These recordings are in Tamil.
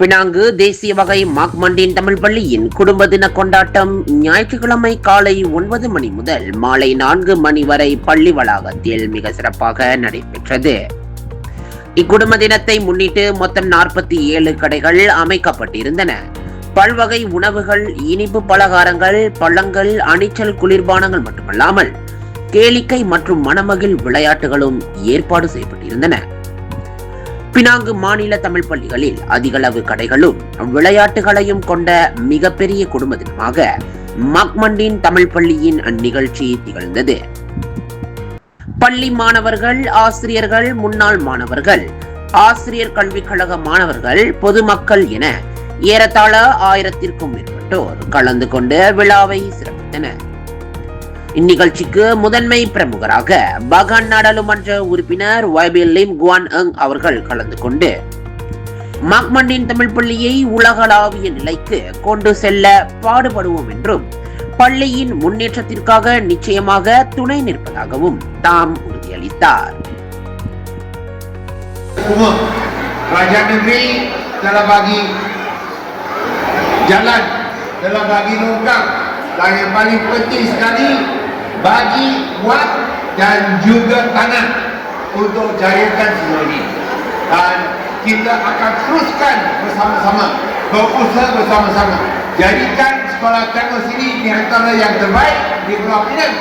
பினாங்கு தேசிய வகை மாக்மண்டின் தமிழ் பள்ளியின் குடும்ப தின கொண்டாட்டம் ஞாயிற்றுக்கிழமை காலை ஒன்பது மணி முதல் மாலை நான்கு மணி வரை பள்ளி வளாகத்தில் மிக சிறப்பாக நடைபெற்றது. இக்குடும்ப தினத்தை முன்னிட்டு மொத்தம் நாற்பத்தி ஏழு கடைகள் அமைக்கப்பட்டிருந்தன. பல்வகை உணவுகள் இனிப்பு பலகாரங்கள் பழங்கள் அணிச்சல் குளிர்பானங்கள் மட்டுமல்லாமல் கேளிக்கை மற்றும் மணமகிழ் விளையாட்டுகளும் ஏற்பாடு செய்யப்பட்டிருந்தன. பினாங்கு மாநில தமிழ் பள்ளிகளில் அதிகளவு கடைகளும் விளையாட்டுகளையும் கொண்ட மிகப்பெரிய குடும்ப தினமாக மக்மண்டின் தமிழ் பள்ளியின் நிகழ்ச்சி திகழ்ந்தது. பள்ளி மாணவர்கள் ஆசிரியர்கள் முன்னாள் மாணவர்கள் ஆசிரியர் கல்விக் கழக மாணவர்கள் பொதுமக்கள் என ஏறத்தாழ ஆயிரத்திற்கும் மேற்பட்டோர் கலந்து கொண்டு விழாவை சிறப்பித்தனர். இந்நிகழ்ச்சிக்கு முதன்மை பிரமுகராக பகான் நாடாளுமன்ற உறுப்பினர் வைபில் லிம் குவான் அங் அவர்கள் கலந்து கொண்டு மாக்மண்டின் தமிழ் பள்ளியை உலகளாவிய நிலைக்கு கொண்டு செல்ல பாடுபடுவோம் என்றும் பள்ளியின் முன்னேற்றத்திற்காக நிச்சயமாக துணை நிற்பதாகவும் தாம் உறுதியளித்தார். Kerajaan negeri telah bagi jalan telah bagi longgang dan yang paling penting sekali bagi wad dan juga tanah untuk jayakan semua ini dan kita akan teruskan bersama-sama berusaha bersama-sama jadikan sekolah Tengah sini di antara yang terbaik di Pulau Pinang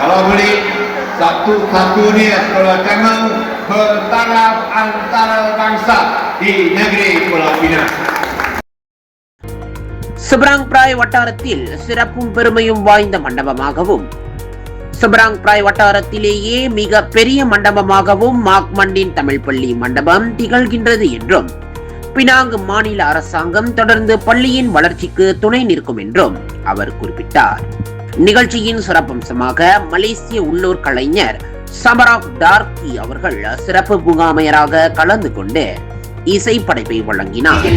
kalau boleh satu-satunya sekolah Tengah bertaraf antara bangsa di negeri Pulau Pinang சுப்ராங் பிராய் வட்டாரத்தில் சிறப்பும் பெருமையும் வாய்ந்த மண்டபமாகவும் சுப்ராங் பிராய் வட்டாரத்திலேயே மிக பெரிய மண்டபமாகவும் மாக்மண்டின் தமிழ் பள்ளி மண்டபம் திகழ்கின்றது என்றும் பினாங் மாநில அரசாங்கம் தொடர்ந்து பள்ளியின் வளர்ச்சிக்கு துணை நிற்கும் என்றும் அவர் குறிப்பிட்டார். நிகழ்ச்சியின் சிறப்பம்சமாக மலேசிய உள்ளூர் கலைஞர் சமராக் டார்கி அவர்கள் சிறப்பு முகாமையராக கலந்து கொண்டு இசை படைப்பை வழங்கினார்.